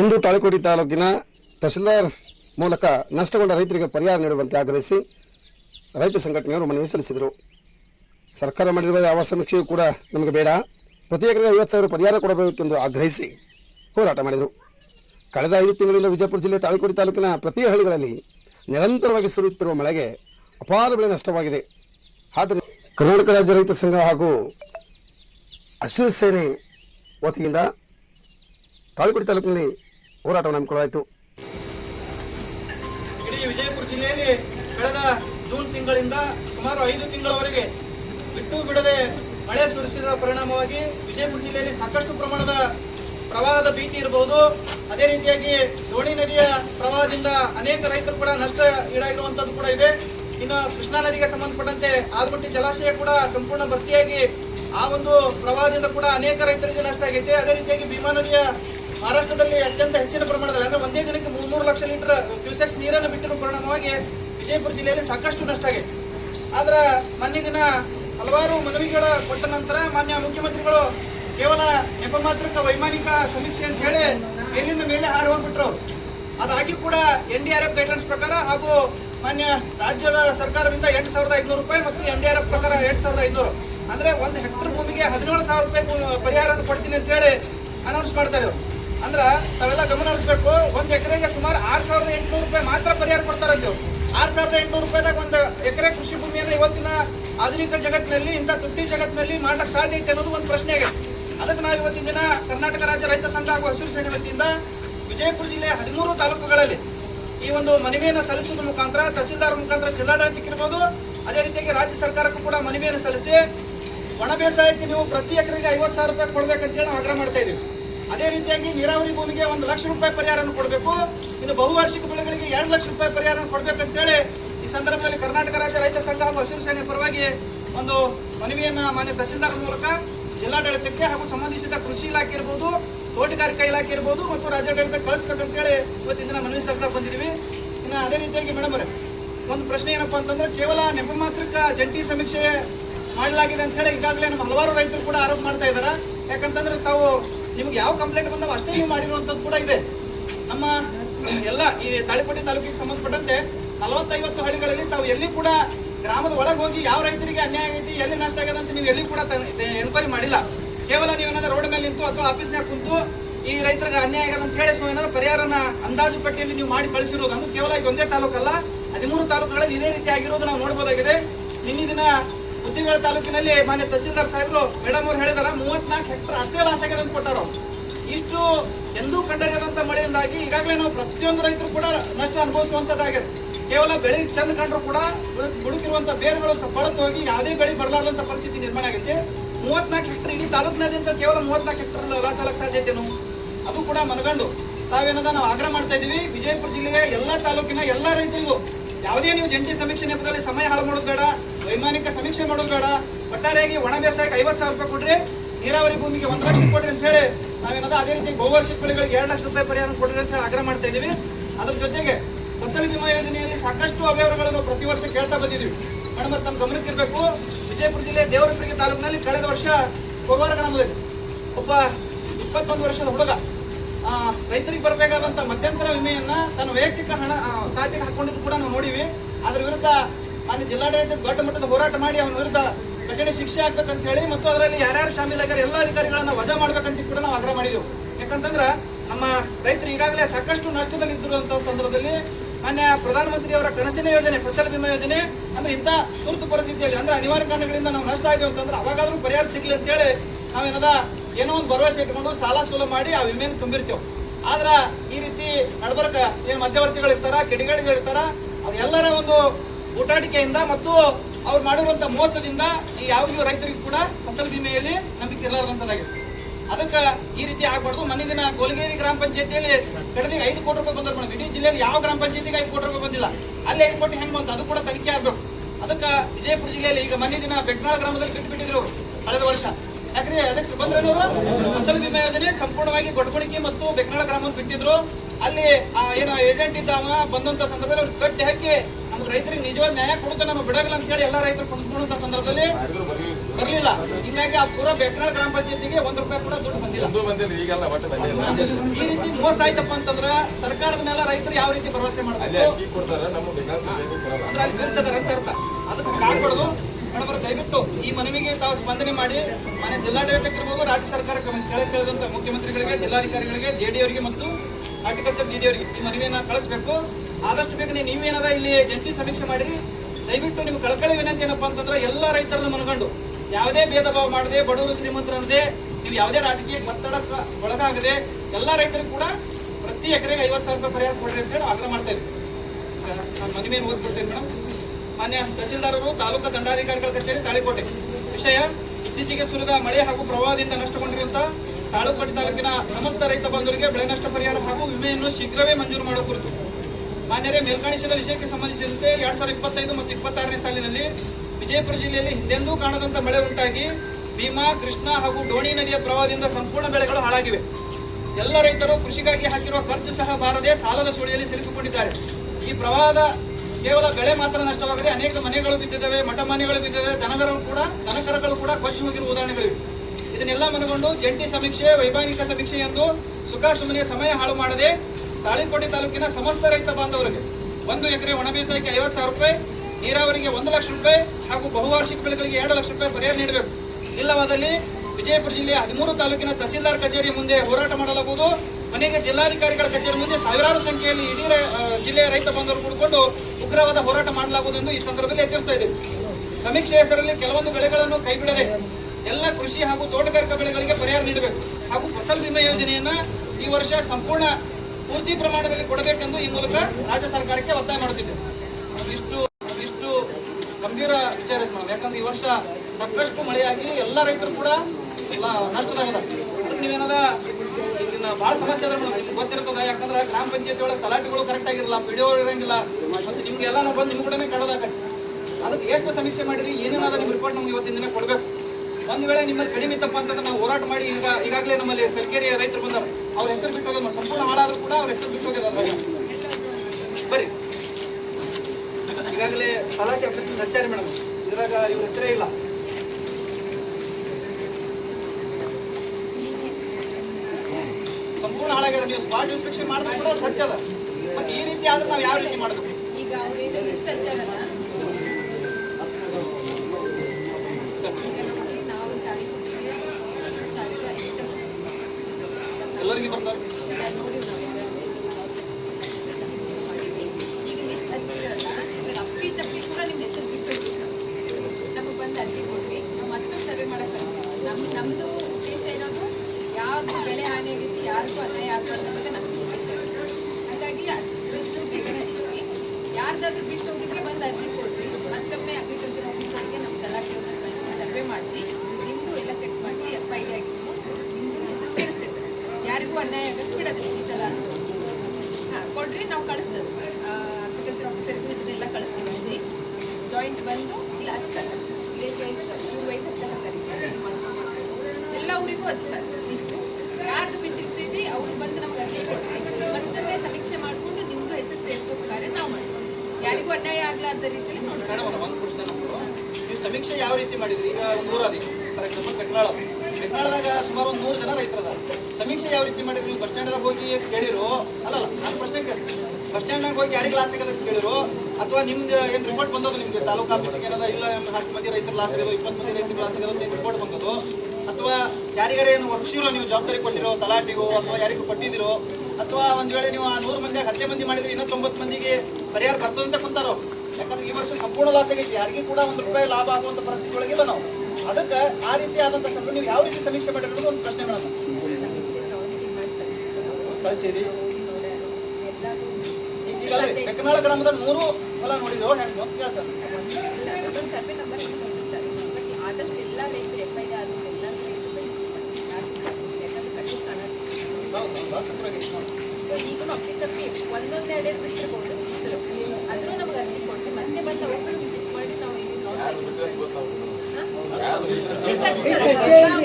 ಇಂದು ತಾಳಿಕೋಟಿ ತಾಲೂಕಿನ ತಹಶೀಲ್ದಾರ್ ಮೂಲಕ ನಷ್ಟಗೊಂಡ ರೈತರಿಗೆ ಪರಿಹಾರ ನೀಡುವಂತೆ ಆಗ್ರಹಿಸಿ ರೈತ ಸಂಘಟನೆಯವರು ಮನವಿ ಸಲ್ಲಿಸಿದರು. ಸರ್ಕಾರ ಮಾಡಿರುವ ಯಾವ ಸಮೀಕ್ಷೆಯೂ ಕೂಡ ನಮಗೆ ಬೇಡ. ಪ್ರತಿ ಎಕರೆಗೆ ಐವತ್ತು ಸಾವಿರ ಪರಿಹಾರ ಕೊಡಬೇಕೆಂದು ಆಗ್ರಹಿಸಿ ಹೋರಾಟ ಮಾಡಿದರು. ಕಳೆದ ಐದು ತಿಂಗಳಿಂದ ವಿಜಯಪುರ ಜಿಲ್ಲೆ ತಾಳಿಕೋಟಿ ತಾಲೂಕಿನ ಪ್ರತಿ ಹಳ್ಳಿಗಳಲ್ಲಿ ನಿರಂತರವಾಗಿ ಸುರಿಯುತ್ತಿರುವ ಮಳೆಗೆ ಅಪಾರ ಬೆಳೆ ನಷ್ಟವಾಗಿದೆ. ಆದರೆ ಕರ್ನಾಟಕ ರಾಜ್ಯ ರೈತ ಸಂಘ ಹಾಗೂ ಹಸಿರು ಸೇನೆ ವತಿಯಿಂದ ತಾಳಿಕೋಟಿ ತಾಲೂಕಿನಲ್ಲಿ ಹೋರಾಟವನ್ನು ಹಮ್ಮಿಕೊಳ್ಳಲಾಯಿತು. ಇಡೀ ವಿಜಯಪುರ ಜಿಲ್ಲೆಯಲ್ಲಿ ಕಳೆದ ಜೂನ್ ತಿಂಗಳಿಂದ ಸುಮಾರು ಐದು ತಿಂಗಳವರೆಗೆ ಬಿಟ್ಟು ಬಿಡದೆ ಮಳೆ ಸುರಿಸಿದ ಪರಿಣಾಮವಾಗಿ ವಿಜಯಪುರ ಜಿಲ್ಲೆಯಲ್ಲಿ ಸಾಕಷ್ಟು ಪ್ರಮಾಣದ ಪ್ರವಾಹದ ಭೀತಿ ಇರಬಹುದು. ಅದೇ ರೀತಿಯಾಗಿ ದೋಣಿ ನದಿಯ ಪ್ರವಾಹದಿಂದ ಅನೇಕ ರೈತರು ಕೂಡ ನಷ್ಟ ಈಡಾಗಿರುವಂತದ್ದು ಕೂಡ ಇದೆ. ಇನ್ನು ಕೃಷ್ಣಾ ನದಿಗೆ ಸಂಬಂಧಪಟ್ಟಂತೆ ಆಲ್ಮಟ್ಟಿ ಜಲಾಶಯ ಕೂಡ ಸಂಪೂರ್ಣ ಭರ್ತಿಯಾಗಿ ಆ ಒಂದು ಪ್ರವಾಹದಿಂದ ಕೂಡ ಅನೇಕ ರೈತರಿಗೆ ನಷ್ಟ ಆಗೈತೆ. ಅದೇ ರೀತಿಯಾಗಿ ಭೀಮಾ ನದಿಯ ಮಹಾರಾಷ್ಟ್ರದಲ್ಲಿ ಅತ್ಯಂತ ಹೆಚ್ಚಿನ ಪ್ರಮಾಣದಲ್ಲಿ, ಅಂದ್ರೆ ಒಂದೇ ದಿನಕ್ಕೆ ಮೂರು ಲಕ್ಷ ಲೀಟರ್ ಕ್ಯೂಸೆಕ್ಸ್ ನೀರನ್ನು ಬಿಟ್ಟಿರುವ ಪರಿಣಾಮವಾಗಿ ವಿಜಯಪುರ ಜಿಲ್ಲೆಯಲ್ಲಿ ಸಾಕಷ್ಟು ನಷ್ಟ ಆಗಿದೆ. ಆದ್ರೆ ಮೊನ್ನೆ ದಿನ ಹಲವಾರು ಮನವಿಗಳ ಕೊಟ್ಟ ನಂತರ ಮಾನ್ಯ ಮುಖ್ಯಮಂತ್ರಿಗಳು ಕೇವಲ ನೆಪ ಮಾತ್ರಕ ವೈಮಾನಿಕ ಸಮೀಕ್ಷೆ ಅಂತ ಹೇಳಿ ಮೇಲಿಂದ ಮೇಲೆ ಹಾರಿ ಹೋಗ್ಬಿಟ್ರು. ಅದಾಗಿ ಕೂಡ N D R F guidelines ಪ್ರಕಾರ ಹಾಗೂ ಮಾನ್ಯ ರಾಜ್ಯದ ಸರ್ಕಾರದಿಂದ ಎಂಟು ಸಾವಿರದ ಐದುನೂರು ರೂಪಾಯಿ ಮತ್ತು ಎನ್ ಡಿ ಆರ್ ಎಫ್ ಪ್ರಕಾರ ಎಂಟು ಸಾವಿರದ ಐದುನೂರು. ಅಂದ್ರೆ ಒಂದು ಹೆಕ್ಟರ್ ಭೂಮಿಗೆ ಹದಿನೇಳು ಸಾವಿರ ರೂಪಾಯಿ ಪರಿಹಾರ ಕೊಡ್ತೀನಿ ಅಂತ ಹೇಳಿ ಅನೌನ್ಸ್ ಮಾಡ್ತಾರೆ. ಅಂದ್ರ ತಾವೆಲ್ಲ ಗಮನ ಹರಿಸ್ಬೇಕು, ಒಂದು ಎಕರೆಗೆ ಸುಮಾರು ಆರ್ ಸಾವಿರದ ಎಂಟುನೂರು ರೂಪಾಯಿ ಮಾತ್ರ ಪರಿಹಾರ ಕೊಡ್ತಾರಂತೆ ಆರು ಸಾವಿರದ ಎಂಟುನೂರು ರೂಪಾಯಿದಾಗ ಒಂದು ಎಕರೆ ಕೃಷಿ ಭೂಮಿಯನ್ನು ಇವತ್ತಿನ ಆಧುನಿಕ ಜಗತ್ತಿನಲ್ಲಿ ಇಂಥ ತುಟ್ಟಿ ಜಗತ್ತಿನಲ್ಲಿ ಮಾಡಕ್ಕೆ ಸಾಧ್ಯ ಐತೆ ಅನ್ನೋದು ಒಂದು ಪ್ರಶ್ನೆ ಆಗಿದೆ ಅದಕ್ಕೆ ನಾವು ಇವತ್ತಿನ ದಿನ ಕರ್ನಾಟಕ ರಾಜ್ಯ ರೈತ ಸಂಘ ಹಾಗೂ ಹಸಿರು ಸೇನೆ ವತಿಯಿಂದ ವಿಜಯಪುರ ಜಿಲ್ಲೆಯ ಹದಿಮೂರು ತಾಲೂಕುಗಳಲ್ಲಿ ಈ ಒಂದು ಮನವಿಯನ್ನು ಸಲ್ಲಿಸುವುದರ ಮುಖಾಂತರ, ತಹಸೀಲ್ದಾರ್ ಮುಖಾಂತರ ಜಿಲ್ಲಾಡಳಿತಕ್ಕೆ ಇರ್ಬೋದು, ಅದೇ ರೀತಿಯಾಗಿ ರಾಜ್ಯ ಸರ್ಕಾರಕ್ಕೂ ಕೂಡ ಮನವಿಯನ್ನು ಸಲ್ಲಿಸಿ, ಒಣ ಬೇಸಾಯಕ್ಕೆ ನೀವು ಪ್ರತಿ ಎಕರೆಗೆ ಐವತ್ತು ಸಾವಿರ ರೂಪಾಯಿ ಕೊಡ್ಬೇಕಂತ ಹೇಳಿ ನಾವು ಆಗ್ರಹ ಮಾಡ್ತಾ ಇದೀವಿ. ಅದೇ ರೀತಿಯಾಗಿ ನೀರಾವರಿ ಭೂಮಿಗೆ ಒಂದು ಲಕ್ಷ ರೂಪಾಯಿ ಪರಿಹಾರವನ್ನು ಕೊಡಬೇಕು. ಇನ್ನು ಬಹುವಾರ್ಷಿಕ ಬೆಳೆಗಳಿಗೆ ಎರಡು ಲಕ್ಷ ರೂಪಾಯಿ ಪರಿಹಾರವನ್ನು ಕೊಡಬೇಕಂತೇಳಿ ಈ ಸಂದರ್ಭದಲ್ಲಿ ಕರ್ನಾಟಕ ರಾಜ್ಯ ರೈತ ಸಂಘ ಹಾಗೂ ಹಸಿರು ಸೇನೆ ಪರವಾಗಿ ಒಂದು ಮನವಿಯನ್ನು ಮಾನ್ಯ ತಹಸೀಲ್ದಾರ್ ಮೂಲಕ ಜಿಲ್ಲಾಡಳಿತಕ್ಕೆ ಹಾಗೂ ಸಂಬಂಧಿಸಿದ ಕೃಷಿ ಇಲಾಖೆ ಇರ್ಬೋದು, ತೋಟಗಾರಿಕಾ ಇಲಾಖೆ ಇರ್ಬೋದು ಮತ್ತು ರಾಜ್ಯಾಡಳಿತ ಕಳಿಸ್ಬೇಕಂತೇಳಿ ಇವತ್ತಿನ ದಿನ ಮನವಿ ಸಲ್ಲಿಸಕ್ ಬಂದಿದ್ದೀವಿ. ಇನ್ನು ಅದೇ ರೀತಿಯಾಗಿ ಮೇಡಮ್ ಅವರೇ, ಒಂದು ಪ್ರಶ್ನೆ ಏನಪ್ಪಾ ಅಂತಂದ್ರೆ ಕೇವಲ ನೆಪ ಮಾತ್ರಕ್ಕೆ ಜಂಟಿ ಸಮೀಕ್ಷೆ ಮಾಡಲಾಗಿದೆ ಅಂತ ಹೇಳಿ ಈಗಾಗಲೇ ನಮ್ಮ ಹಲವಾರು ರೈತರು ಕೂಡ ಆರೋಪ ಮಾಡ್ತಾ ಇದ್ದಾರೆ. ಯಾಕಂತಂದ್ರೆ ತಾವು ನಿಮ್ಗೆ ಯಾವ ಕಂಪ್ಲೇಂಟ್ ಬಂದಾವ ಅಷ್ಟೇ ನೀವು ಮಾಡಿರುವಂತದ್ದು ಕೂಡ ಇದೆ. ನಮ್ಮ ಎಲ್ಲ ಈ ತಾಳಿಕೋಟೆ ತಾಲೂಕಿಗೆ ಸಂಬಂಧಪಟ್ಟಂತೆ ನಲವತ್ತೈವತ್ತು ಹಳ್ಳಿಗಳಲ್ಲಿ ತಾವು ಎಲ್ಲಿ ಕೂಡ ಗ್ರಾಮದ ಒಳಗೆ ಹೋಗಿ ಯಾವ ರೈತರಿಗೆ ಅನ್ಯಾಯ ಆಗೈತಿ, ಎಲ್ಲಿ ನಷ್ಟ ಆಗ್ಯದ ಅಂತ ನೀವು ಎಲ್ಲಿ ಕೂಡ ಎನ್ಕ್ವೈರಿ ಮಾಡಿಲ್ಲ. ಕೇವಲ ನೀವು ನೀವೇನಾದ್ರೂ ರೋಡ್ ಮೇಲೆ ನಿಂತು ಅಥವಾ ಆಫೀಸ್ನಾಗ ಕುಂತು ಈ ರೈತರಿಗೆ ಅನ್ಯಾಯ ಆಗಲ್ಲ ಅಂತ ಹೇಳಿ ಸೊ ಏನಾದ್ರು ಪರಿಹಾರನ ಅಂದಾಜು ಪಟ್ಟಿಯಲ್ಲಿ ನೀವು ಮಾಡಿ ಕಳಿಸಿರೋದು. ಅಂದ್ರೆ ಕೇವಲ ಇದೊಂದೇ ತಾಲೂಕಲ್ಲ, ಹದಿಮೂರು ತಾಲೂಕುಗಳಲ್ಲಿ ಇದೇ ರೀತಿ ಆಗಿರೋದು ನಾವು ನೋಡಬಹುದಾಗಿದೆ ನಿನ್ನೆ ದಿನ ಮುದ್ದಿಬೇಳ ತಾಲೂಕಿನಲ್ಲಿ ಮಾನ್ಯ ತಹಸೀಲ್ದಾರ್ ಸಾಹೇಬರು ಮೇಡಮ್ ಅವ್ರು ಹೇಳಿದಾರ, ಮೂವತ್ನಾಲ್ಕು ಹೆಕ್ಟರ್ ಅಷ್ಟೇ ಲಾಸ್ ಆಗಿದೆ ಅಂತ ಕೊಟ್ಟಾರ. ಇಷ್ಟು ಎಂದೂ ಕಂಡರಿಯದಂತ ಮಳೆಯಿಂದಾಗಿ ಈಗಾಗಲೇ ನಾವು ಪ್ರತಿಯೊಂದು ರೈತರು ಕೂಡ ನಷ್ಟ ಅನುಭವಿಸುವಂತದ್ದಾಗಿದೆ. ಕೇವಲ ಬೆಳೆ ಚಂದ ಕಂಡ್ರು ಕೂಡ ಹುಡುಕಿರುವಂತ ಬೇರುಗಳು ಸ- ಹೋಗಿ ಯಾವುದೇ ಬೆಳೆ ಬರಲಾರ್ದಂತ ಪರಿಸ್ಥಿತಿ ನಿರ್ಮಾಣ ಆಗುತ್ತೆ ಮೂವತ್ನಾಲ್ಕು ಹೆಕ್ಟರ್ ಇಡೀ ತಾಲೂಕಿನಾದ್ಯಂತ ಕೇವಲ ಮೂವತ್ನಾಲ್ಕು ಹೆಕ್ಟರ್ ಲಾಸ್ ಆಗಕ್ಕೆ ಸಾಧ್ಯತೆನು ಅದು ಕೂಡ ಮನಗಂಡು. ತಾವೇನದ ನಾವು ಆಗ್ರಹ ಮಾಡ್ತಾ ಇದೀವಿ ವಿಜಯಪುರ ಜಿಲ್ಲೆಯ ಎಲ್ಲಾ ತಾಲೂಕಿನ ಎಲ್ಲಾ ರೈತರಿಗೂ ಯಾವುದೇ ನೀವು ಜಂಟಿ ಸಮೀಕ್ಷೆ ನೆಪದಲ್ಲಿ ಸಮಯ ಹಾಳು ಮಾಡೋದು ಬೇಡ. ವೈಮಾನಿಕ ಸಮೀಕ್ಷೆ ಮಾಡೋದು ಬೇಡ. ಒಟ್ಟಾರೆಯಾಗಿ ಒಣ ಬೇಸಾಯಕ್ಕೆ ಐವತ್ತು ಸಾವಿರ ರೂಪಾಯಿ ಕೊಡ್ರಿ. ನೀರಾವರಿ ಭೂಮಿಗೆ ಒಂದು ಲಕ್ಷ ಕೊಡ್ರಿ ಅಂತ ಹೇಳಿ ನಾವೇನದ ಅದೇ ರೀತಿ ಬಹುವಾರ್ಷಿಕ ಬೆಳೆಗಳಿಗೆ ಎರಡು ಲಕ್ಷ ರೂಪಾಯಿ ಪರಿಹಾರ ಕೊಡ್ರಿ ಅಂತ ಹೇಳಿ ಆಗ್ರಹ ಮಾಡ್ತಾ ಇದ್ದೀವಿ. ಅದ್ರ ಜೊತೆಗೆ ಫಸಲ್ ಬಿಮಾ ಯೋಜನೆಯಲ್ಲಿ ಸಾಕಷ್ಟು ಅವ್ಯವಹಾರಗಳನ್ನು ಪ್ರತಿ ವರ್ಷ ಕೇಳ್ತಾ ಬಂದಿದ್ದೀವಿ. ಮೇಡಮ್ ತಮ್ಮ ಗಮನಕ್ಕೆ ಇರಬೇಕು ವಿಜಯಪುರ ಜಿಲ್ಲೆ ದೇವರಪುರಿಗೆ ತಾಲೂಕಿನಲ್ಲಿ ಕಳೆದ ವರ್ಷ ಕೋರವಾರ ಗ್ರಾಮದಲ್ಲಿ ಒಬ್ಬ ಇಪ್ಪತ್ತೊಂದು ವರ್ಷದ ಹುಡುಗ ರೈತರಿಗೆ ಬರಬೇಕಾದಂಥ ಮಧ್ಯಂತರ ವಿಮೆಯನ್ನು ತನ್ನ ವೈಯಕ್ತಿಕ ಹಣ ಖಾತೆಗೆ ಹಾಕೊಂಡಿದ್ದು ಕೂಡ ನಾವು ನೋಡಿವಿ. ಅದರ ವಿರುದ್ಧ ಅಲ್ಲಿ ಜಿಲ್ಲಾಡಳಿತ ದೊಡ್ಡ ಮಟ್ಟದ ಹೋರಾಟ ಮಾಡಿ ಅವನ ವಿರುದ್ಧ ಕಠಿಣ ಶಿಕ್ಷೆ ಆಗ್ಬೇಕಂತ ಹೇಳಿ ಮತ್ತು ಅದರಲ್ಲಿ ಯಾರ್ಯಾರು ಶಾಮೀಲಾಗ್ಯಾರ ಎಲ್ಲ ಅಧಿಕಾರಿಗಳನ್ನ ವಜಾ ಮಾಡ್ಬೇಕಂತ ಕೂಡ ನಾವು ಆಗ್ರಹ ಮಾಡಿದೆವು. ಯಾಕಂತಂದ್ರ ನಮ್ಮ ರೈತರು ಈಗಾಗಲೇ ಸಾಕಷ್ಟು ನಷ್ಟದಲ್ಲಿ ಇದ್ದಿರುವಂತ ಸಂದರ್ಭದಲ್ಲಿ ಮಾನ್ಯ ಪ್ರಧಾನಮಂತ್ರಿ ಅವರ ಕನಸಿನ ಯೋಜನೆ, ಫಸಲ್ ಬಿಮಾ ಯೋಜನೆ, ಅಂದ್ರೆ ಇಂಥ ತುರ್ತು ಪರಿಸ್ಥಿತಿಯಲ್ಲಿ, ಅಂದ್ರೆ ಅನಿವಾರ್ಯ ಕಾರಣಗಳಿಂದ ನಾವು ನಷ್ಟ ಆಗಿದೆವು ಅಂತಂದ್ರೆ ಅವಾಗಾದ್ರೂ ಪರಿಹಾರ ಸಿಗ್ಲಿ ಅಂತ ಹೇಳಿ ನಾವೇನದ ಏನೋ ಒಂದು ಭರವಸೆ ಇಟ್ಕೊಂಡು ಸಾಲ ಸೂಲ ಮಾಡಿ ಆ ವಿಮೆಯನ್ನು ತುಂಬಿರ್ತೇವೆ. ಆದ್ರೆ ಈ ರೀತಿ ನಡ್ಬರ್ಕ ಏನು ಮಧ್ಯವರ್ತಿಗಳು ಇರ್ತಾರ ಕಿಡಿಗೇಡಿಗಳು ಇರ್ತಾರ ಅವ್ರೆಲ್ಲರ ಒಂದು ಊಟಾಟಿಕೆಯಿಂದ ಮತ್ತು ಅವ್ರು ಮಾಡಿರುವಂತ ಮೋಸದಿಂದ ಈ ಯಾವ ರೈತರಿಗೂ ಕೂಡ ಫಸಲ್ ಬಿಮೆಯಲ್ಲಿ ನಂಬಿಕೆ ಇರಲಾರ್ದಂತದಾಗಿದೆ. ಅದಕ್ಕೆ ಈ ರೀತಿ ಆಗ್ಬಾರ್ದು. ಮನೆ ದಿನ ಗೋಲಗೇರಿ ಗ್ರಾಮ ಪಂಚಾಯತಿಯಲ್ಲಿ ಕಡಿಮೆ ಐದು ಕೋಟಿ ರೂಪಾಯಿ ಬಂದ್ರೆ ಮೇಡಮ್. ಇಡೀ ಜಿಲ್ಲೆಯಲ್ಲಿ ಯಾವ ಗ್ರಾಮ ಪಂಚಾಯತಿಗೆ ಐದು ಕೋಟಿ ರೂಪಾಯಿ ಬಂದಿಲ್ಲ. ಅಲ್ಲಿ ಐದು ಕೋಟಿ ಹೆಂಗ್ ಬಂತು. ಅದು ಕೂಡ ತನಿಖೆ ಆಗ್ಬೇಕು. ಅದಕ್ಕೆ ವಿಜಯಪುರ ಜಿಲ್ಲೆಯಲ್ಲಿ ಈಗ ಮನೆ ದಿನ ಬೆಕ್ನಾಳ ಗ್ರಾಮದಲ್ಲಿ ಕಟ್ಟಿಬಿಟ್ಟಿದ್ರು ಕಳೆದ ವರ್ಷ. ಯಾಕ್ರಿ? ಅದಕ್ಕೆ ಬಂದ್ರೆ ಫಸಲ್ ಬಿಮಾ ಯೋಜನೆ ಸಂಪೂರ್ಣವಾಗಿ ಗೊಡ್ಕೊಣಿಕೆ ಮತ್ತು ಬೆಕ್ನಾಳ ಗ್ರಾಮವನ್ನು ಬಿಟ್ಟಿದ್ರು. ಅಲ್ಲಿ ಏನು ಏಜೆಂಟ್ ಇದ್ದಾವ ಬಂದಂತ ಸಂದರ್ಭದಲ್ಲಿ ಕಟ್ಟಿ ಹಾಕಿ ರೈತರಿಗೆ ನಿಜವಾದ ನ್ಯಾಯ ಕೊಡುತ್ತೆ ನಮ್ಮ ಬಿಡಗಲ್ಲ ಅಂತ ಹೇಳಿ ಎಲ್ಲ ರೈತರು ಕುಂತ್ಕೊಂಡಂತ ಸಂದರ್ಭದಲ್ಲಿ ಬರಲಿಲ್ಲ. ಹಿಂಗಾಗಿ ಆ ಪೂರ್ವ ಬೆಕ್ನಾಳ್ ಗ್ರಾಮ ಪಂಚಾಯತಿಗೆ ಒಂದ್ ರೂಪಾಯಿ ಕೂಡ ದುಡ್ಡು ಬಂದಿಲ್ಲ. ಈಗೆಲ್ಲ ಈ ರೀತಿ ಮೋಸ ಆಯ್ತಪ್ಪ ಅಂತಂದ್ರ ಸರ್ಕಾರದ ಮೇಲೆ ರೈತರು ಯಾವ ರೀತಿ ಭರವಸೆ ಬೀರ್ಸದಾರ ಅಂತ ಅರ್ಥ ಅದಕ್ಕೆ ಮೇಡಮ್ ದಯವಿಟ್ಟು ಈ ಮನವಿಗೆ ತಾವು ಸ್ಪಂದನೆ ಮಾಡಿ ಮನೆ ಜಿಲ್ಲಾಡಳಿತಕ್ಕಿರ್ಬೋದು ರಾಜ್ಯ ಸರ್ಕಾರಕ್ಕೆ ಕೆಳ ಕೇಳಿದಂತ ಮುಖ್ಯಮಂತ್ರಿಗಳಿಗೆ ಜಿಲ್ಲಾಧಿಕಾರಿಗಳಿಗೆ ಜೆಡಿ ಅವರಿಗೆ ಮತ್ತು ಹಾರ್ಟಿಕಲ್ಚರ್ ಡಿ ಅವರಿಗೆ ಈ ಮನವಿಯನ್ನ ಕಳಿಸ್ಬೇಕು. ಆದಷ್ಟು ಬೇಗನೆ ನೀವೇನದ ಇಲ್ಲಿ ಜಂಟಿ ಸಮೀಕ್ಷೆ ಮಾಡಿರಿ. ದಯವಿಟ್ಟು ನಿಮ್ಗೆ ಕಳಕಳಿ ವಿನಂತಿ ಏನಪ್ಪಾ ಅಂತಂದ್ರೆ ಎಲ್ಲ ರೈತರನ್ನು ಮನಗಂಡು, ಯಾವುದೇ ಭೇದ ಭಾವ ಮಾಡದೆ, ಬಡವರು ಶ್ರೀಮಂತರಂತೆ ನೀವು ಯಾವುದೇ ರಾಜಕೀಯ ಒತ್ತಡಕ್ಕೆ ಒಳಗಾಗದೆ, ಎಲ್ಲ ರೈತರಿಗೂ ಕೂಡ ಪ್ರತಿ ಎಕರೆಗೆ ಐವತ್ತು ಸಾವಿರ ರೂಪಾಯಿ ಪರಿಹಾರ ಕೊಡ್ರಿ ಅಂತ ಹೇಳಿ ಆಗ್ರಹ ಮಾಡ್ತಾ ನಾನು ಮನವಿಯನ್ನು ಓದ್ಬಿಡ್ತೇನೆ ಮೇಡಮ್ ಮಾನ್ಯ ತಹಸೀಲ್ದಾರರು, ತಾಲೂಕಾ ದಂಡಾಧಿಕಾರಿಗಳ ಕಚೇರಿ ತಾಳಿಕೋಟೆ. ವಿಷಯ, ಇತ್ತೀಚೆಗೆ ಸುರಿದ ಮಳೆ ಹಾಗೂ ಪ್ರವಾಹದಿಂದ ನಷ್ಟಗೊಂಡಿರುವಂತಹ ತಾಳುಕೋಟೆ ತಾಲೂಕಿನ ಸಮಸ್ತ ರೈತ ಬಂಧುಗಳಿಗೆ ಬೆಳೆ ನಷ್ಟ ಪರಿಹಾರ ಹಾಗೂ ವಿಮೆಯನ್ನು ಶೀಘ್ರವೇ ಮಂಜೂರು ಮಾಡೋ ಕುರಿತು. ಮಾನ್ಯರೇ, ಮೇಲ್ಕಾಣಿಸಿದ ವಿಷಯಕ್ಕೆ ಸಂಬಂಧಿಸಿದಂತೆ ಎರಡ್ ಸಾವಿರದ ಇಪ್ಪತ್ತೈದು ಮತ್ತು ಇಪ್ಪತ್ತಾರನೇ ಸಾಲಿನಲ್ಲಿ ವಿಜಯಪುರ ಜಿಲ್ಲೆಯಲ್ಲಿ ಹಿಂದೆಂದೂ ಕಾಣದಂತ ಮಳೆ ಉಂಟಾಗಿ ಭೀಮಾ, ಕೃಷ್ಣ ಹಾಗೂ ಡೋಣಿ ನದಿಯ ಪ್ರವಾಹದಿಂದ ಸಂಪೂರ್ಣ ಬೆಳೆಗಳು ಹಾಳಾಗಿವೆ. ಎಲ್ಲ ರೈತರು ಕೃಷಿಗಾಗಿ ಹಾಕಿರುವ ಖರ್ಚು ಸಹ ಬಾರದೆ ಸಾಲದ ಸುಳಿಯಲ್ಲಿ ಸಿಲುಕಿಕೊಂಡಿದ್ದಾರೆ. ಈ ಪ್ರವಾಹದ ಕೇವಲ ಬೆಳೆ ಮಾತ್ರ ನಷ್ಟವಾಗದೆ ಅನೇಕ ಮನೆಗಳು ಬಿದ್ದಿದ್ದಾವೆ ಮಠ ಮನೆಗಳು ಬಿದ್ದಿದ್ದಾವೆ ದನಗರಗಳು ಕೂಡ, ದನಕರಗಳು ಕೂಡ ಕೊಚ್ಚಿ ಹೋಗಿರುವ ಉದಾಹರಣೆಗಳಿವೆ. ಇದನ್ನೆಲ್ಲ ಮನಗೊಂಡು ಜಂಟಿ ಸಮೀಕ್ಷೆ ವೈಮಾನಿಕ ಸಮೀಕ್ಷೆ ಎಂದು ಸುಖ ಸಮಯ ಹಾಳು ಮಾಡದೆ ತಾಳಿಕೋಟೆ ತಾಲೂಕಿನ ಸಮಸ್ತ ರೈತ ಬಾಂಧವರಿಗೆ ಒಂದು ಎಕರೆ ಒಣ ಬೇಸಾಯಕ್ಕೆ ಐವತ್ತು ಸಾವಿರ ರೂಪಾಯಿ, ನೀರಾವರಿಗೆ ಒಂದು ಲಕ್ಷ ರೂಪಾಯಿ ಹಾಗೂ ಬಹುವಾರ್ಷಿಕ ಬೆಳೆಗಳಿಗೆ ಎರಡು ಲಕ್ಷ ರೂಪಾಯಿ ಪರಿಹಾರ ನೀಡಬೇಕು. ಇಲ್ಲವಾದಲ್ಲಿ ವಿಜಯಪುರ ಜಿಲ್ಲೆಯ ಹದಿಮೂರು ತಾಲೂಕಿನ ತಹಸೀಲ್ದಾರ್ ಕಚೇರಿ ಮುಂದೆ ಹೋರಾಟ ಮಾಡಲಾಗುವುದು. ಅನೇಕ ಜಿಲ್ಲಾಧಿಕಾರಿಗಳ ಕಚೇರಿ ಮುಂದೆ ಸಾವಿರಾರು ಸಂಖ್ಯೆಯಲ್ಲಿ ಇಡೀ ಜಿಲ್ಲೆಯ ರೈತ ಬಾಂಧವರು ಕೂಡಿಕೊಂಡು ಉಗ್ರವಾದ ಹೋರಾಟ ಮಾಡಲಾಗುವುದು ಎಂದು ಈ ಸಂದರ್ಭದಲ್ಲಿ ಎಚ್ಚರಿಸ್ತಾ ಇದ್ದೇವೆ. ಸಮೀಕ್ಷೆ ಹೆಸರಲ್ಲಿ ಕೆಲವೊಂದು ಬೆಳೆಗಳನ್ನು ಕೈಬಿಡದೆ ಎಲ್ಲ ಕೃಷಿ ಹಾಗೂ ತೋಟಗಾರಿಕಾ ಬೆಳೆಗಳಿಗೆ ಪರಿಹಾರ ನೀಡಬೇಕು ಹಾಗೂ ಫಸಲ್ ವಿಮೆ ಯೋಜನೆಯನ್ನು ಈ ವರ್ಷ ಸಂಪೂರ್ಣ ಪೂರ್ತಿ ಪ್ರಮಾಣದಲ್ಲಿ ಕೊಡಬೇಕೆಂದು ಈ ಮೂಲಕ ರಾಜ್ಯ ಸರ್ಕಾರಕ್ಕೆ ಒತ್ತಾಯ ಮಾಡುತ್ತಿದ್ದೇವೆ. ಇಷ್ಟು ಇಷ್ಟು ಗಂಭೀರ ವಿಚಾರ ಇದೆ ಮೇಡಮ್. ಯಾಕಂದ್ರೆ ಈ ವರ್ಷ ಸಾಕಷ್ಟು ಮಳೆಯಾಗಿ ಎಲ್ಲ ರೈತರು ಕೂಡ ಎಲ್ಲ ನಷ್ಟದಾಗದ ಅದಕ್ಕೆ ನೀವೇನಾದ ಇಲ್ಲಿನ ಭಾಳ ಸಮಸ್ಯೆ ಅದ ಮೇಡಮ್. ನಿಮ್ಗೆ ಗೊತ್ತಿರ್ತದ ಯಾಕಂದ್ರೆ ಗ್ರಾಮ ಪಂಚಾಯತಿ ಒಳಗೆ ತಲಾಟಿಗಳು ಕರೆಕ್ಟ್ ಆಗಿರಲ್ಲ ಡಿ ಇರಂಗಿಲ್ಲ, ಮತ್ತೆ ನಿಮ್ಗೆ ಎಲ್ಲ ನಾವು ಬಂದು ನಿಮ್ಮ ಕೂಡನೇ ಕಡೋದಾಗತ್ತೆ ಅದಕ್ಕೆ ಎಷ್ಟು ಸಮೀಕ್ಷೆ ಮಾಡಿರಿ ಏನೇನಾದ ನಿಮ್ಮ ರಿಪೋರ್ಟ್ ನಮ್ಗೆ ಇವತ್ತಿನ ದಿನ ಕೊಡಬೇಕು? ಒಂದು ವೇಳೆ ನಿಮ್ಮಲ್ಲಿ ಕಡಿಮೆ ಇತ್ತಪ್ಪ ಅಂತಂದ್ರೆ ನಾವು ಹೋರಾಟ ಮಾಡಿ, ಈಗ ಈಗಾಗಲೇ ನಮ್ಮಲ್ಲಿ ಕಲ್ಕೇರಿಯ ರೈತರು ಬಂದರು ಅವ್ರ ಹೆಸರು ಬಿಟ್ಟು ಹೋಗೋದು, ಸಂಪೂರ್ಣ ಹಾಳಾದ್ರೂ ಕೂಡ ಅವ್ರ ಹೆಸರು ಬಿಟ್ಟು ಹೋಗ್ಯದ ಬರಿ ಈಗಾಗಲೇ ತಲಾಟೆ ಪ್ರಶ್ನೆ ಹಚ್ಚಾರಿ ಮೇಡಮ್. ಇದ್ರಾಗ ಇವ್ರ ಹೆಸರೇ ಇಲ್ಲ. ಸಂಪೂರ್ಣ ಹಾಳಾಗ್ಯಾರ, ನೀವು ಸ್ಪಾಟ್ ಇನ್ಸ್ಪೆಕ್ಷನ್ ಮಾಡಿದ್ರೆ ಕೂಡ ಸತ್ಯ ಅದ. ಮತ್ತೆ ಈ ರೀತಿ ಆದ್ರೆ ನಾವು ಯಾವ ರೀತಿ ಮಾಡಬೇಕು? ಈಗ ಇಷ್ಟ ಎಲ್ಲರಿಗೆ ಬರ್ತಾರೆ ಎಲ್ಲ ನೋಡಿ ನಾವು ಯಾರ್ಯಾರು ಸಮೀಕ್ಷೆ ಮಾಡಿದ್ವಿ ಈಗ ಲಿಸ್ಟ್ ಹಚ್ಚಿರಲ್ಲ ಈಗ ಅಪ್ಪಿ ತಪ್ಪಿ ಕೂಡ ನಿಮ್ಮ ಹೆಸರು ಬಿಟ್ಟು ನಮಗೆ ಬಂದು ಅರ್ಜಿ ಕೊಡ್ರಿ ನಾವು ಮತ್ತೊಂದು ಸರ್ವೆ ಮಾಡಕ್ಕೆ ಕಳಿಸ್ತೀವಿ ನಮ್ಮ ನಮ್ಮದು ಉದ್ದೇಶ ಇರೋದು ಯಾರ್ದು ಬೆಳೆ ಹಾನಿ ಆಗೈತಿ ಯಾರಿಗೂ ಅನ್ಯಾಯ ಆಗಬಾರ್ದು ಅನ್ನೋದೇ ನಮ್ಮದು ಉದ್ದೇಶ ಇರೋದು ಹಾಗಾಗಿ ಲಿಸ್ಟು ಬೇಗನೆ ಹಚ್ಚಿವಿ ಯಾರ್ದಾದ್ರೂ ಬಿಟ್ಟು ಹೋಗಿದ್ರೆ ಬಂದು ಅರ್ಜಿ ಕೊಡ್ರಿ ಮತ್ತೊಮ್ಮೆ ಅಗ್ರಿಕಲ್ಚರ್ ಆಫೀಸರ್ಗೆ ನಮ್ಮ ತಲಾಟೆಯವ್ರನ್ನ ಕಳಿಸಿ ಸರ್ವೆ ಮಾಡಿಸಿ ನಿಮ್ಮದು ಎಲ್ಲ ಚೆಕ್ ಮಾಡಿ ಎಫ್ ಐ ಡಿ ಆಗಿತ್ತು ನಿಮ್ಮದು ಹೆಸರು ಸೇರಿಸ್ತೇವೆ ಯಾರಿಗೂ ಅನ್ಯಾಯ ಈ ಸಲ ಕೊಡ್ರಿ, ನಾವು ಕಳಿಸ್ತೇವೆ. ಆಫೀಸರ್ಗೂ ಇದನ್ನೆಲ್ಲ ಕಳಿಸ್ತೀವಿ ಜಾಯಿಂಟ್ ಬಂದು, ಇಲ್ಲ ಹಚ್ತಾರೆ ವಿಲೇಜ್ ವೈಸ್ ಊರು ವೈಸ್ ಹಚ್ಚಾಕತ್ತಾರೆ ಎಲ್ಲ ಊರಿಗೂ ಹಚ್ತಾರೆ, ಇಷ್ಟು. ಯಾರ್ದು ಬಿಟ್ಟಿರ್ತೈತಿ ಅವ್ರು ಬಂದು ನಮ್ಗೆ ಅರ್ಜಿ ಕೊಡ್ರಿ ಮತ್ತೊಮ್ಮೆ ಸಮೀಕ್ಷೆ ಮಾಡಿಕೊಂಡು ನಿಮ್ಮದು ಹೆಸರು ಕಾರ್ಯ ನಾವು ಮಾಡ್ತೀವಿ. ಯಾರಿಗೂ ಅನ್ಯಾಯ ಆಗ್ಲಾರ್ದ ರೀತಿಯಲ್ಲಿ ನೋಡ್ತೀವಿ. ಸಮೀಕ್ಷೆ ಯಾವ ರೀತಿ ಮಾಡಿದ್ರಿ? ಈಗ ನೂರ ಅದಿ ಫಾರ್ ಎಕ್ಸಾಂಪಲ್ ಬೆಕ್ನಾಳ ಬೆಕ್ನಾಳದಾಗ ಸುಮಾರು ಒಂದು ನೂರು ಜನ ರೈತರದ ಸಮೀಕ್ಷೆ ಯಾವ ರೀತಿ ಮಾಡಿದ್ರು? ಬಸ್ ಸ್ಟ್ಯಾಂಡ್ದಾಗ ಹೋಗಿ ಕೇಳಿರು, ಅಲ್ಲ ನಾನು ಪ್ರಶ್ನೆ ಕೇಳಿ ಬಸ್ ಸ್ಟ್ಯಾಂಡ್ನಾಗ ಹೋಗಿ ಯಾರಿಗೆ ಲಾಸ್ ಆಗಿದೆ ಕೇಳಿರು, ಅಥವಾ ನಿಮ್ದು ಏನು ರಿಪೋರ್ಟ್ ಬಂದದ್ದು ನಿಮಗೆ? ತಾಲೂಕು ಆಫೀಸಿಗೆ ಏನದ ಇಲ್ಲ, ಹತ್ತು ಮಂದಿ ರೈತರು ಲಾಸ್ ಇರೋದು, ಇಪ್ಪತ್ತು ಮಂದಿ ರೈತರು ಲಾಸ್ ಆಗೋದು ನಿಮ್ಮ ರಿಪೋರ್ಟ್ ಬಂದದ್ದು? ಅಥವಾ ಯಾರಿಗಾರ ಏನು ವರ್ಷಿರೋ ನೀವು ಜವಾಬ್ದಾರಿ ಕೊಟ್ಟಿರೋ, ತಲಾಟಿಗೋ, ಅಥವಾ ಯಾರಿಗೂ ಕೊಟ್ಟಿದ್ದೀರೋ? ಅಥವಾ ಒಂದು ವೇಳೆ ನೀವು ಆ ನೂರು ಮಂದಿಯಾಗ ಹತ್ತೇ ಮಂದಿ ಮಾಡಿದ್ರೆ ಇನ್ನೂ ತೊಂಬತ್ತು ಮಂದಿಗೆ ಪರಿಹಾರ ಬರ್ತದಂತ ಕುಂತಾರೋ? ಯಾಕಂದ್ರೆ ಈ ವರ್ಷ ಸಂಪೂರ್ಣ ಲಾಸ್ ಆಗೈತಿ. ಯಾರಿಗೂ ಕೂಡ ಒಂದು ರೂಪಾಯಿ ಲಾಭ ಆಗುವಂಥ ಪರಿಸ್ಥಿತಿ ಒಳಗಿಲ್ಲ ನಾವು. ಅದಕ್ಕೆ ಆ ರೀತಿ ಆದಂಥ ನೀವು ಯಾವ ರೀತಿ ಸಮೀಕ್ಷೆ ಮಾಡಿರೋದು ಒಂದು ಪ್ರಶ್ನೆ ಮೇಡಮ್. ಕಳಿಸಿರಿ ಬೆಕ್ಕನಾಳ ಗ್ರಾಮದ ಮೂರು ಹೊಲ ನೋಡಿದ್ರು ಹೆಂಗೆ ಅಂತ ಕೇಳ್ತಾರೆ ಈಗ ಅಪ್ಪಿ ತಪ್ಪಿ ಒಂದೊಂದು ಎರಡೆರಡು ಬಿಟ್ಟಿರ್ಬೋದು ಹೆಸರು ಆದರೂ ನಮ್ಗೆ ಅರ್ಜಿ ಕೊಟ್ಟು ಮತ್ತೆ ಬಂದು ಒಬ್ಬರು ವಿಸಿಟ್ ಮಾಡಿ ನಾವು ಇಲ್ಲಿ ಲಿಸ್ಟ್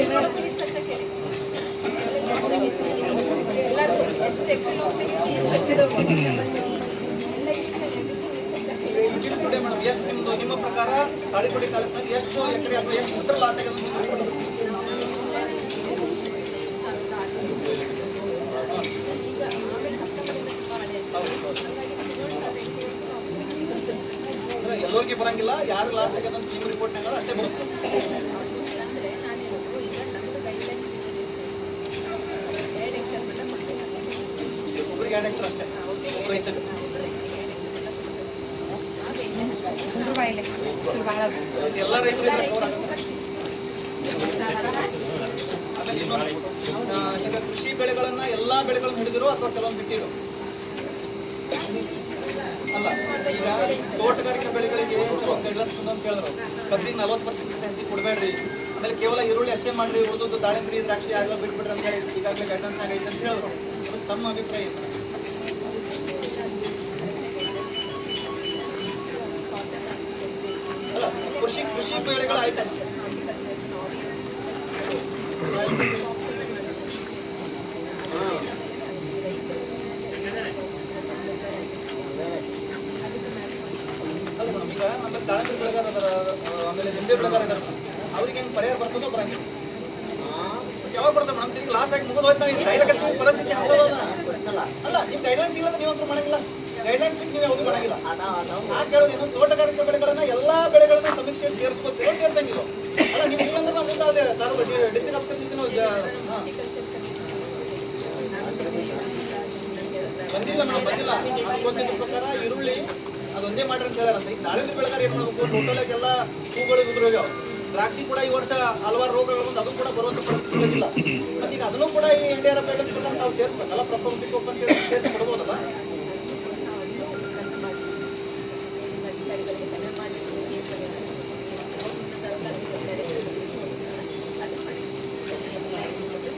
ಊರೊಳಗೂ ಲಿಸ್ಟ್ ಹಚ್ಚಕ್ಕೆ ಹೇಳಿ ನಿಮ್ಮ ಪ್ರಕಾರ ತಾಳಿಕೋಟಿ ತಾಲೂಕಿನಲ್ಲಿ ಎಷ್ಟು ಎಕರೆ ಅಥವಾ ಎಷ್ಟು ಕ್ವಿಂಟಲ್ ಲಾಸ್ ಆಗಿದೆ ಎಲ್ಲರಿಗೂ ಬರಂಗಿಲ್ಲ ಯಾರು ಲಾಸ್ ಆಗ್ಯದ ಟೀಮ್ ರಿಪೋರ್ಟ್ ಅಷ್ಟೇ ಬರುತ್ತೆ ಅಂದ್ರೆ ನಾನು ಹೇಳೋದು ಈಗ ನಮ್ದು ಗೈಡ್ಲೈನ್ಸ್ ಎರಡು ಹೆಕ್ಟೇರ್ ಮಟ್ಟ ಕೊಡ್ಬೇಕಾಗುತ್ತೆ ಒಬ್ಬರಿಗೆ ಎರಡು ಎಕರೆ ಅಷ್ಟೇ ಒಬ್ಬ ರೈತರಿಗೆ ಎಲ್ಲ ರೈತರು ಇದ್ರೆ cover ಆಗುತ್ತೆ. ಆಮೇಲೆ ಇನ್ನೊಂದು, ಆ, ಕೃಷಿ ಬೆಳೆಗಳನ್ನ ಎಲ್ಲಾ ಬೆಳೆಗಳನ್ನು ಹಿಡಿದಿರೋ ಅಥವಾ ಕೆಲವೊಂದು ಬಿಟ್ಟಿರೋ ಅಲ್ಲ ಈಗ ತೋಟಗಾರಿಕೆ ಬೆಳೆಗಳಿಗೆ ಅಂತ ಹೇಳಿದ್ರು ಕಬ್ಬಿಗೆ ನಲವತ್ತು ಪರ್ಸೆಂಟ್ ಹೆಚ್ಚಿ ಕೊಡಬೇಡ್ರಿ ಆಮೇಲೆ ಕೇವಲ ಈರುಳ್ಳಿ ಅಚ್ಚೆ ಮಾಡ್ರಿ ಉಳಿದದ್ದು ದಾಳಿಂಬ್ರಿ ದ್ರಾಕ್ಷಿ ಆಗಲ್ಲ ಬಿಟ್ಬಿಡ್ರಿ ಅಂತ ಈಗಾಗಲೇ ಆಗೈತೆ ಅಂತ ಹೇಳಿದ್ರು ತಮ್ಮ ಅಭಿಪ್ರಾಯ ಆಮೇಲೆ ನಿಂಬೆ ಬೆಳೆಗಾರ ಅವ್ರಿಗೆ ಹೆಂಗೆ ಪರಿಹಾರ ಬರ್ತದೋ ಬರಂಗಿಲ್ಲ ಯಾವಾಗ ಬರ್ತದೆ ಮೇಡಮ್ ತಿರ್ಗಿ ಲಾಸ್ ಆಗಿ ಮುಗಿದು ಹೋಯ್ತಾ ಈಗ ಕಾಯ್ಲಕತ್ತೀವಿ ಪರಿಸ್ಥಿತಿ ಅಲ್ಲ ನಿಮ್ಮ ಗೈಡ್ಲೈನ್ಸ್ ಇಲ್ಲ ನೀವು ಅಂತೂ ಮಾಡಂಗಿಲ್ಲ ಗೈಡ್ಲೈನ್ಸ್ ಬಿಟ್ಟು ಯಾವುದು ಮಾಡಂಗಿಲ್ಲ. ನಾ ಕೇಳೋದು ಏನು ತೋಟಗಾರಿಕೆ ಬೆಳೆಗಳನ್ನ ಎಲ್ಲಾ ಬೆಳೆಗಳನ್ನ ಸಮೀಕ್ಷೆಯಲ್ಲಿ ಸೇರಿಸ್ಕೊತೀರೋ ಸೇರ್ಸಂಗಿಲ್ಲ. ಅಲ್ಲ ನೀವು ಇಲ್ಲಂದ್ರೆ ನಾವು ಮುಂದೆ ಅಲ್ಲಿ ಡಿಸ್ಟ್ರಿಕ್ಟ್ ಆಫೀಸರ್ ಜೊತೆ. ಬಂದಿಲ್ಲ ಮೇಡಮ್ ಬಂದಿಲ್ಲ. ಪ್ರಕಾರ ಈರುಳ್ಳಿ ಅದೊಂದೇ ಮಾಡ್ರಿ ಅಂತ ಹೇಳ್ಯಾರಂತ ಈಗ ದಾಳಿಂಬೆ ಬೆಳೆಗಾರ ಏನು ಮಾಡ್ಬೇಕು? ಟೋಟಲಾಗೆಲ್ಲ ಹೂಗಳು ಉದುರೋಗ್ಯಾವ. ದ್ರಾಕ್ಷಿ ಕೂಡ ಈ ವರ್ಷ ಹಲವಾರು ರೋಗಗಳು ಬಂದು ಅದು ಕೂಡ ಬರುವಂತ ಪರಿಸ್ಥಿತಿ ಬಂದಿಲ್ಲ. ಮತ್ತೆ ಈಗ ಅದನ್ನು ಕೂಡ ಈ ಇಂಡಿಯಾ ನಾವು ಸೇರಿಸ್ಬೇಕಲ್ಲ, ಪ್ರಪಂಚಕ್ಕೆ ಅಂತ ಹೇಳಿ ಸೇರಿಸಿ ಕೊಡ್ಬೋದಲ್ಲ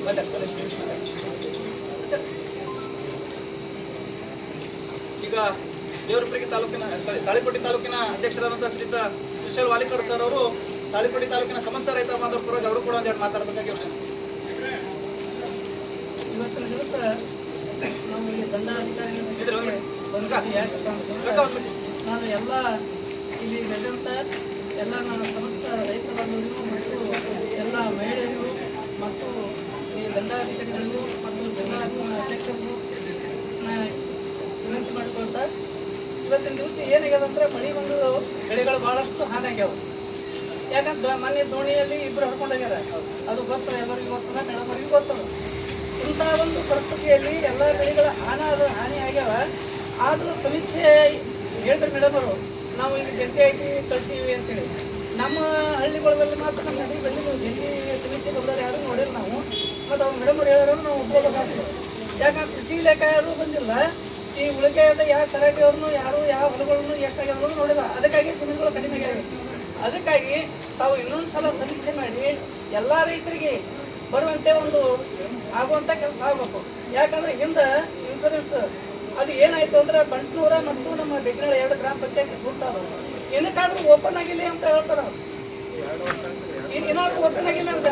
ಬನ್ನಿ, ಬನ್ನಿ. ಈಗ ದೇವರಪುರಿಗೆ ತಾಲೂಕಿನ ಸಾರಿ ತಾಳಿಕೋಟೆ ತಾಲೂಕಿನ ಅಧ್ಯಕ್ಷರಾದಂತಹ ಶ್ರೀತ ಸುಶೀಲ್ ವಾಲಿಕರ್ ಸರ್ ಅವರು ತಾಳಿಕೋಟೆ ತಾಲೂಕಿನ ಸಮಸ್ಯೆ ರೈತ ಬಾಂಧವರ ಪರವಾಗಿ ಅವರು ಕೂಡ ಒಂದೆರಡು ಮಾತಾಡಬೇಕಾಗಿರೋದು ಇವತ್ತಿನ ದಿವಸ ನಾವು ಇಲ್ಲಿ ದಂಡಾಧಿಕಾರಿಗಳ ಇದ್ರ ಯಾಕಪ್ಪ ಅಂತಂದ್ರೆ ನಾನು ಎಲ್ಲ ಇಲ್ಲಿ ನಡೆದಂಥ ಎಲ್ಲ ನನ್ನ ಸಮಸ್ತ ರೈತ ಬಾಂಧವರಿಗೂ ಮತ್ತು ಎಲ್ಲ ಮಹಿಳೆಯರಿಗೂ ಮತ್ತು ಈ ದಂಡಾಧಿಕಾರಿಗಳಿಗೂ ಮತ್ತು ಜಿಲ್ಲಾ ಅಧ್ಯಕ್ಷರಿಗೂ ವಿನಂತಿ ಮಾಡ್ಕೊಳ್ತಾ ಇವತ್ತಿನ ದಿವಸ ಏನಾಗ್ಯದ ಅಂದ್ರೆ ಮಳೆ ಬಂದು ಬೆಳೆಗಳು ಭಾಳಷ್ಟು ಹಾನಿ ಆಗ್ಯಾವ ಯಾಕಂದ್ರೆ ಮನೆ ದೋಣಿಯಲ್ಲಿ ಇಬ್ಬರು ಹರ್ಕೊಂಡೋಗ್ಯಾರ ಅದು ಗೊತ್ತದ ಎಲ್ಲರಿಗೂ ಗೊತ್ತದ ಮೇಡಮರಿಗೂ ಗೊತ್ತದ ಇಂಥ ಒಂದು ಪರಿಸ್ಥಿತಿಯಲ್ಲಿ ಎಲ್ಲ ಬೆಳೆಗಳ ಹಾನಿ ಅದು ಹಾನಿ ಆಗ್ಯಾವ. ಆದರೂ ಸಮೀಕ್ಷೆ ಹೇಳಿದ್ರು ಮೇಡಮರು ನಾವು ಇಲ್ಲಿ ಜಂಟಿಯಾಗಿ ಕಳಿಸೀವಿ ಅಂತೇಳಿ. ನಮ್ಮ ಹಳ್ಳಿಗಳಲ್ಲಿ ಮಾತ್ರ ನಮ್ಮ ನದಿ ಬಂದಿಲ್ಲ. ಜಲ್ಲಿ ಸಮೀಕ್ಷೆ ಬಂದವರು ಯಾರು ನೋಡಿಲ್ಲ ನಾವು. ಮತ್ತು ಅವ್ರು ಮೇಡಮರು ಹೇಳೋರು ನಾವು ಮಾಡ್ತೀವಿ ಯಾಕಂದ್ರೆ ಕೃಷಿ ಇಲಾಖೆ ಯಾರು ಬಂದಿಲ್ಲ. ಈ ಉಳಿಕೆಯಾದ ಯಾವ ತಲಾಟಿಯವ್ರನ್ನು ಯಾರು ಯಾವ ಹೊಲಗಳನ್ನು ಎಷ್ಟಾಗ್ಯಾವ ಅನ್ನೋದು ನೋಡಿಲ್ಲ. ಅದಕ್ಕಾಗಿ ಜಮೀನುಗಳು ಕಡಿಮೆ ಆಗ್ಯಾವೆ ಅದಕ್ಕಾಗಿ ತಾವು ಇನ್ನೊಂದು ಸಲ ಸಮೀಕ್ಷೆ ಮಾಡಿ ಎಲ್ಲ ರೈತರಿಗೆ ಬರುವಂತೆ ಒಂದು ಆಗುವಂಥ ಕೆಲಸ ಆಗಬೇಕು. ಯಾಕಂದ್ರೆ ಹಿಂದೆ ಇನ್ಸೂರೆನ್ಸ್ ಅದು ಏನಾಯ್ತು ಅಂದ್ರೆ ಬಂಟ್ನೂರ ಮತ್ತು ನಮ್ಮ ಬೆಗ್ಗಳ ಎರಡು ಗ್ರಾಮ ಪಂಚಾಯತ್ ಹುಟ್ಟಾದ ಏನಕ್ಕಾದ್ರೂ ಓಪನ್ ಆಗಿಲ್ಲ ಅಂತ ಹೇಳ್ತಾರ. ಏನಾದ್ರೂ ಓಪನ್ ಆಗಿಲ್ಲ ಅಂತ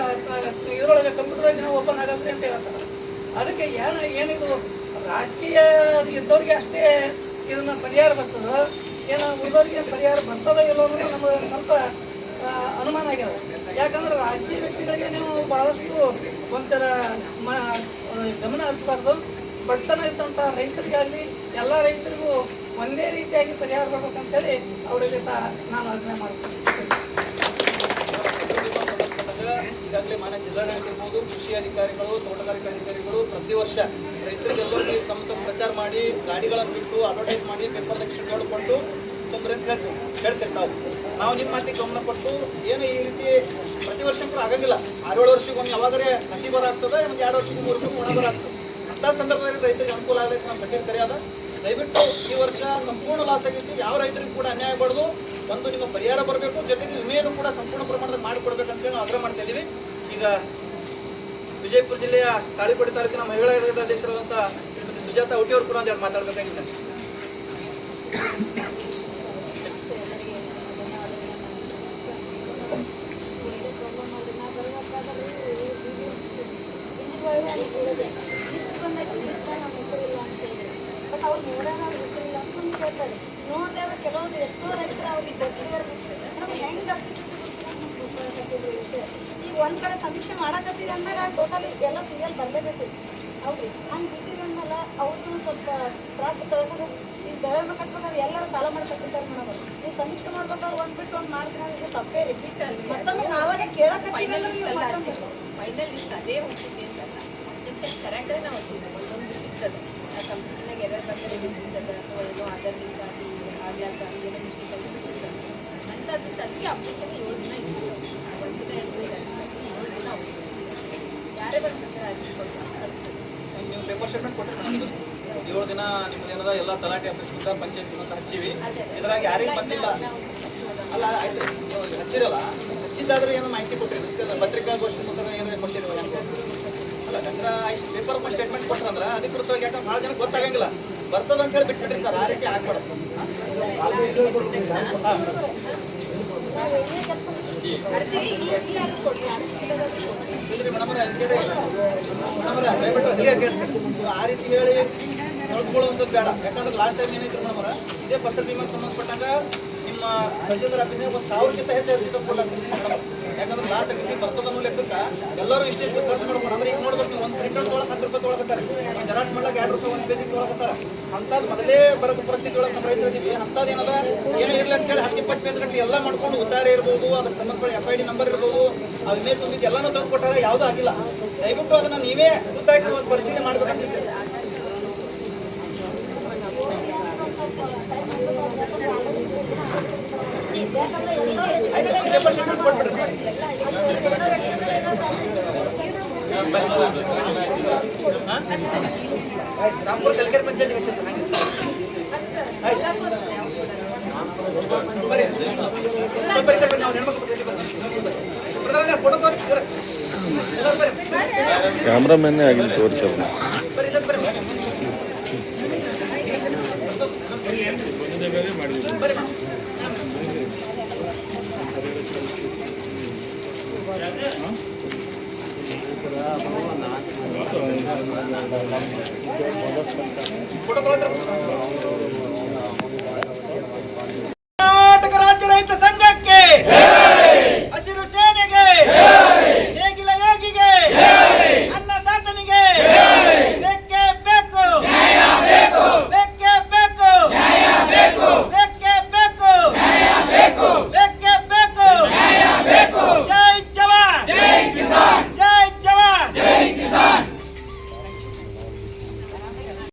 ಇದ್ರೊಳಗೆ ಕಂಪ್ಯೂಟರ್ ಓಪನ್ ಆಗಲ್ರಿ ಅಂತ ಹೇಳ್ತಾರೆ. ಅದಕ್ಕೆ ಏನ ಏನಿದು? ರಾಜಕೀಯ ಇದ್ದವ್ರಿಗೆ ಅಷ್ಟೇ ಇದನ್ನ ಪರಿಹಾರ ಬರ್ತದ. ಏನೋ ಉಳಿದವ್ರಿಗೆ ಪರಿಹಾರ ಬರ್ತದ ಇಲ್ಲೋ ಅನ್ನೋದು ನಮಗೆ ಸ್ವಲ್ಪ ಅನುಮಾನ ಆಗ್ಯದ. ಯಾಕಂದ್ರೆ ರಾಜಕೀಯ ವ್ಯಕ್ತಿಗಳಿಗೆ ನೀವು ಬಹಳಷ್ಟು ಒಂಥರ ಮ ಗಮನ ಹರಿಸಬಾರ್ದು. ಬಡತನ ಇದ್ದಂಥ ರೈತರಿಗಾಗಲಿ ಎಲ್ಲ ರೈತರಿಗೂ ಒಂದೇ ರೀತಿಯಾಗಿ ಪರಿಹಾರ ಬರ್ಬೇಕಂತೇಳಿ ಅವರಿಗೆ ತಾ ನಾನು ಆಜ್ಞೆ ಮಾಡ್ತೀನಿ. ಈಗಾಗಲೇ ಮಾನ್ಯ ಜಿಲ್ಲಾಡಳಿತಿರ್ಬೋದು ಕೃಷಿ ಅಧಿಕಾರಿಗಳು, ತೋಟಗಾರಿಕಾ ಅಧಿಕಾರಿಗಳು ಪ್ರತಿ ವರ್ಷ ರೈತರಿಗೆಲ್ಲರಿಗೂ ತಮ್ಮ ತಮ್ಮ ಪ್ರಚಾರ ಮಾಡಿ, ಗಾಡಿಗಳನ್ನು ಬಿಟ್ಟು ಅಡ್ವರ್ಟೈಸ್ ಮಾಡಿ ಪೇಪರ್ ಶಿಡ್ಕೊಂಡು ಕೊಟ್ಟು ಕಾಂಗ್ರೆಸ್ ಹೇಳ್ತಿರ್ತಾವೆ ನಾವು ನಿಮ್ಮ ಮಾತಿಗೆ ಗಮನ ಕೊಟ್ಟು, ಏನು ಈ ರೀತಿ ಪ್ರತಿ ವರ್ಷ ಆಗಂಗಿಲ್ಲ. ಆರೇಳು ವರ್ಷಕ್ಕೊಮ್ಮೆ ಯಾವಾಗಲೇ ಹಸಿ ಬರ ಆಗ್ತದೆ, ಒಂದು ಎರಡು ವರ್ಷಕ್ಕೆ ಮೂರು ಒಣ ಬರ ಆಗ್ತದೆ. ಅಂಥ ಸಂದರ್ಭದಲ್ಲಿ ರೈತರಿಗೆ ಅನುಕೂಲ ಆಗಬೇಕು ನಮ್ಮ ಕಚೇರಿ ಕರೆಯಾದ. ದಯವಿಟ್ಟು ಈ ವರ್ಷ ಸಂಪೂರ್ಣ ಲಾಸ್ ಆಗಿತ್ತು ಯಾವ ರೈತರಿಗೂ ಕೂಡ ಅನ್ಯಾಯ ಆಗಬಾರ್ದು. ಒಂದು ನಿಮ್ಮ ಪರಿಹಾರ ಬರಬೇಕು, ಜೊತೆಗೆ ವಿಮೆಯನ್ನು ಕೂಡ ಸಂಪೂರ್ಣ ಪ್ರಮಾಣದಲ್ಲಿ ಮಾಡಿಕೊಡ್ಬೇಕಂತೇಳಿ ನಾವು ಆಗ್ರಹ ಮಾಡ್ತಾ ಇದ್ದೀವಿ. ಈಗ ವಿಜಯಪುರ ಜಿಲ್ಲೆಯ ತಾಳಿಕೋಟೆ ತಾಲೂಕಿನ ಮಹಿಳಾ ಘಟಕದ ಅಧ್ಯಕ್ಷರಾದಂಥ ಶ್ರೀಮತಿ ಸುಜಾತ ಔಟಿ ಅವರು ಕೂಡ ಒಂದೆರಡು ಮಾತಾಡಬೇಕಾಗಿದೆ ಅವ್ರು ಕೆಲವೊಂದು ಎಷ್ಟೋ ರೈತರು ಅವ್ರಿಗೆ ಗೊತ್ತಿರೋ ಅದು ಹೆಂಗ್ ಈಗ ಒಂದು ಕಡೆ ಸಮೀಕ್ಷೆ ಅಂದಾಗ ಟೋಟಲಿ ಎಲ್ಲ ಸೀರಿಯಲ್ ಬರಲೇಬೇಕು. ಹೌದ್ರಿ? ಹಂಗೆ ಬಿಟ್ಟಿರಿ ಅವ್ರದ್ದು ಸ್ವಲ್ಪ ತ್ರಾಸ ತಗೊಂಡು ಈಗ ಬೆಳಗ್ಗೆ ಎಲ್ಲರೂ ಸಾಲ ಮಾಡ್ಕೊತಿದ್ದಾರೆ ಮಾಡೋದು ನೀವು ಸಮೀಕ್ಷೆ ಮಾಡ್ಬೇಕಾದ್ರೆ ಒಂದು ಬಿಟ್ಟು ಒಂದು ಮಾಡ್ತೀನಿ ತಪ್ಪೇ ರಿಪೀಟ್ ಮತ್ತೊಮ್ಮೆ ಕೇಳಕ್ಕೆ ಫೈನಲ್ ಫೈನಲ್ ಇಷ್ಟ ಅದೇ ಕರೆಂಟೇ ಒಂದೊಂದು ಇರ್ತದೆ ಆ ಅದು ಅಂತ. ಅಪ್ಲಿಕೇಶನ್ ಯೋಜನೆ ಇತ್ತು ನೀವು ಪೇಪರ್ ಸ್ಟೇಟ್ಮೆಂಟ್ ಕೊಟ್ಟರೆ ಏಳು ದಿನ ನಿಮ್ದು ಏನದ ಎಲ್ಲ ತಲಾಟೆ ಆಫೀಸ್ ಮುಂದೆ ಪಂಚಾಯತ್ ಅಂತ ಹಚ್ಚಿವಿ. ಇದ್ರಾಗ ಯಾರಿಗೆ ಬಂದಿಲ್ಲ. ಅಲ್ಲ ಆಯ್ತು. ನೀವು ಹಚ್ಚಿರಲ್ಲ. ಹಚ್ಚಿದ್ದಾದ್ರೆ ಏನೋ ಮಾಹಿತಿ ಕೊಟ್ಟಿರಿ ಪತ್ರಿಕಾಗೋಷ್ಠಿ ಮುಖಾಂತರ ಏನಾರ ಕೊಟ್ಟಿರಿ ಅಲ್ಲ ಅಂದ್ರೆ ಆಯ್ತು. ಪೇಪರ್ ಸ್ಟೇಟ್ಮೆಂಟ್ ಕೊಟ್ರಂದ್ರೆ ಅಧಿಕೃತವಾಗಿ ಯಾಕಂದ್ರೆ ಭಾಳ ಜನ ಗೊತ್ತಾಗಂಗಿಲ್ಲ. ಬರ್ತದ ಅಂತ ಹೇಳಿ ಬಿಟ್ಬಿಟ್ಟಿರ್ತಾರೆ. ಆ ರೀತಿ ಆಗ್ಬಾರ್ದು ಆ ರೀತಿ ಹೇಳಿ ಬೇಡ ಯಾಕಂದ್ರೆ ಲಾಸ್ಟ್ ಟೈಮ್ ಏನಾಯ್ತು ಮೇಡಮ್ ಇದೇ ಫಸಲ್ ಬಿಮಾಗೆ ಸಂಬಂಧಪಟ್ಟಂಗ ನಿಮ್ಮ ಆಫೀಸ್ನಾಗ ಒಂದು ಸಾವಿರಕ್ಕಿಂತ ಹೆಚ್ಚು ಅರ್ಜಿ ತಂದ್ಕೊಡ್ಲಾಗ್ತದೆ ಯಾಕಂದ್ರೆ ಲಾಸ್ ಬರ್ತದ ಅನ್ನೋ ಲೆಕ್ಕಕ್ಕೆ ಎಲ್ಲರೂ ಇಷ್ಟಿಷ್ಟು ಖರ್ಚು ಮಾಡ್ಕೊಂಡು ಅಂದ್ರೆ ಈಗ ನೋಡ್ಬೇಕು ನೀವು, ಒಂದು ಪ್ರಿಂಟ್ ತೊಗೊಳಕ್ಕೆ ಹತ್ತು ರೂಪಾಯಿ ತೊಗೊಳಕತ್ತಾರೆ. ಜೆರಾಕ್ಸ್ ಮಾಡ್ಲಾಕ ಎರಡು ರೂಪಾಯಿ, ಒಂದು ಕೆಜಿ ತೊಗೊಳಕತ್ತಾರ. ಅಂಥದ್ದು ಮೊದಲೇ ಬರೋ ಪರಿಸ್ಥಿತಿ ಒಳಗೆ ನಮ್ಮ ರೈತರು ಇದೀವಿ. ಅಂಥದ್ದು ಅಂತ ಏನೋ ಇರ್ಲಿ ಅಂತೇಳಿ ಹತ್ತು, ಇಪ್ಪತ್ತು ಪೇಜ್ ಗಂಟೆ ಎಲ್ಲ ಮಾಡ್ಕೊಂಡು ಉತ್ತಾರೆ ಇರ್ಬೋದು ಅದಕ್ಕೆ ಸಂಬಂಧಪಟ್ಟ ಎಫ್ ಐ ಡಿ ನಂಬರ್ ಇರ್ಬೋದು, ಅದು ವಿಮೆ ತುಂಬಿದ್ದು ಎಲ್ಲನೂ ತಂದು ಕೊಟ್ಟಾಗ ಯಾವುದೂ ಆಗಿಲ್ಲ. ದಯವಿಟ್ಟು ಅದನ್ನ ನೀವೇ ಗೊತ್ತಾಗಿ ಪರಿಶೀಲನೆ ಮಾಡ್ಬೇಕಂತ ಹೇಳ್ತೀನಿ. ಯಾಕಂದ್ರೆ ಎಲ್ಲರೂ ಆಯ್ತು, ಪೇಪರ್ ಸ್ಟೇಟ್ಮೆಂಟ್ ಕೊಟ್ಬಿಡ್ರಿ ಆಯ್ತು ರಾಮಪುರ ಕಲ್ಕೆರೆ ಪಂಚಾಯತ್ಗೆ ಹಚ್ಚಿರ್ತಾರೆ ಹಂಗೆ ಎಲ್ಲರಿಗೂ ಅಷ್ಟೇ ಅವ್ರು ಕೂಡ ಬರ್ರಿ ಸ್ವಲ್ಪ ಈ ಕಡೆ ಬನ್ನಿ, ಅವ್ರು ಹೆಣ್ಮಕ್ಳು ಬರ್ರಿ, ಬರ್ರಿ. ಬ್ರದರ್, ಫೋಟೋ ತೋರಿಸಿ ಬರ್ರಿ. ಎಲ್ಲರೂ ಬರ್ರಿ. ಕ್ಯಾಮ್ರಾಮನ್ನೇ ಆಗಿಲ್ಲ ತೋರಿಸಲ್ಲ ಫೋಟೋ